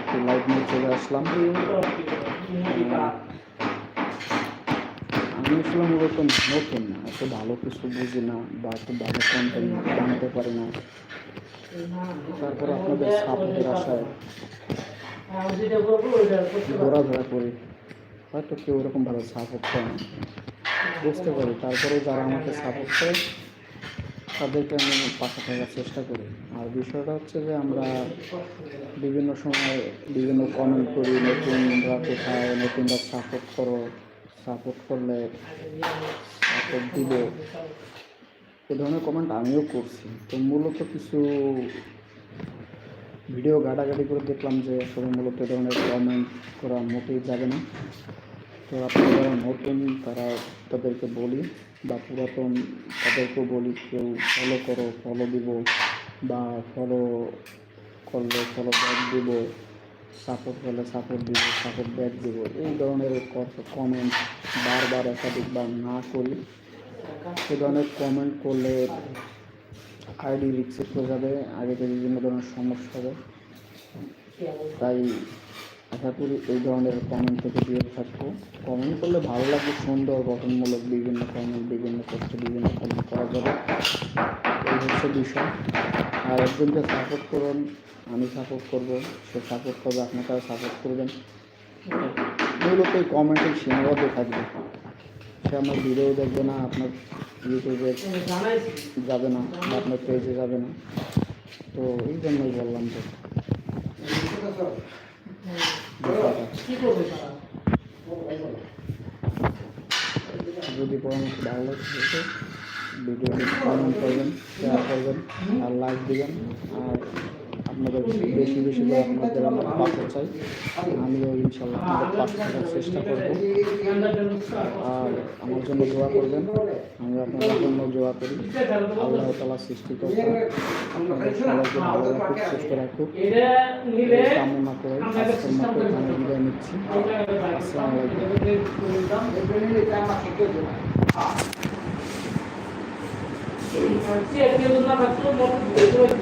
একটু লাইভ নিয়ে চলে আসলাম। আমি আসলে মূলত নতুন না এত ভালো কিছু বুঝি না বা এত ভালো কন্টেন্ট বানাতে পারি না। তারপর আপনাদের সাপোর্টের আশায় ঘোরাফেরা করি। হয়তো কেউ ওরকম ভালো সাপোর্ট করে না। বুঝতে পারি। তারপরেও যারা আমাকে সাপোর্ট করে, তাদেরকে আমি পাশে থাকার চেষ্টা করি। আর বিষয়টা হচ্ছে যে আমরা বিভিন্ন সময় বিভিন্ন কমেন্ট করি নতুনরা কোথায় নতুনরা সাপোর্ট করো সাপোর্ট করলে সাপোর্ট দিব। এ ধরনের কমেন্ট আমিও করছি। তো মূলত কিছু ভিডিও ঘাটাঘাটি করে দেখলাম যে আসলে মূলত এ ধরনের কমেন্ট করা মোটেই যাবে না। তো আপনারা নতুন, তারা তাদেরকে বলি বা পুরাতন তাদেরকেও বলি, কেউ ফলো করো ফলো দিব বা ফলো করলে ফলো ব্যাক দিব সাপোর্ট করলে সাপোর্ট দিব সাপোর্ট ব্যাক দিব। এই ধরনের কমেন্ট বারবার একাধিকবার না করি। সে ধরনের কমেন্ট করলে আইডি রিক্সেট হয়ে যাবে আইডিতে বিভিন্ন ধরনের সমস্যা হবে। তাই আশা করি এই ধরনের কমেন্ট থেকে দিয়ে থাকব। কমেন্ট করলে ভালো লাগবে, সুন্দর, গঠনমূলক বিভিন্ন কমেন্ট বিভিন্ন তথ্য বিভিন্ন কমেন্ট করা যাবে। এই হচ্ছে বিষয়। আর একজনকে সাপোর্ট করুন, আমি সাপোর্ট করব, সে সাপোর্ট করবে আপনারা সাপোর্ট করবেন। মূলত এই কমেন্টের সীমাবদ্ধ থাকবে। সে আমার ভিডিও দেখবে না, আপনার ইউটিউবে যাবে না, বা আপনার পেজে যাবে না। তো এই জন্যই বললাম যে যদি পরামর্শ ভালো লাগে ভিডিওটি কমেন্ট করবেন শেয়ার করবেন, আর লাইক দেবেন। আর আপনাদের বেশি বেশি করে আপনাদের আমার পাশে চাই। আমিও ইনশাল্লাহ আপনাদের পাশে থাকার চেষ্টা করব। আর আমার জন্য দোয়া করবেন। আমি আপনাদের জন্য দোয়া করি। আল্লাহ তালা সৃষ্টি করতে আপনাদের সবাইকে ভালো রাখুক, সুস্থ রাখুক। কামনা করে এখানে বিদায় নিচ্ছি। আসসালামু আলাইকুম। చేతున్న భక్తులు మొత్తం